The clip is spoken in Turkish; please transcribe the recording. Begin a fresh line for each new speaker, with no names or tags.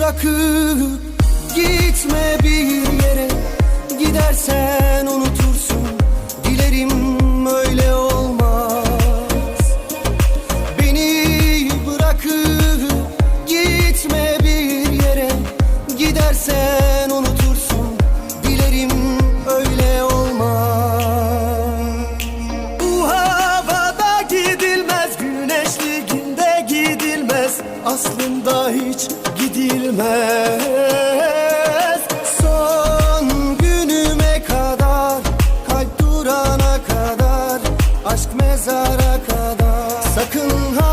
bırakıp gitme bir yere. Gidersen unutursun aslında hiç gidilmez. Son günüme kadar kalp durana kadar aşk mezara kadar. Sakın ha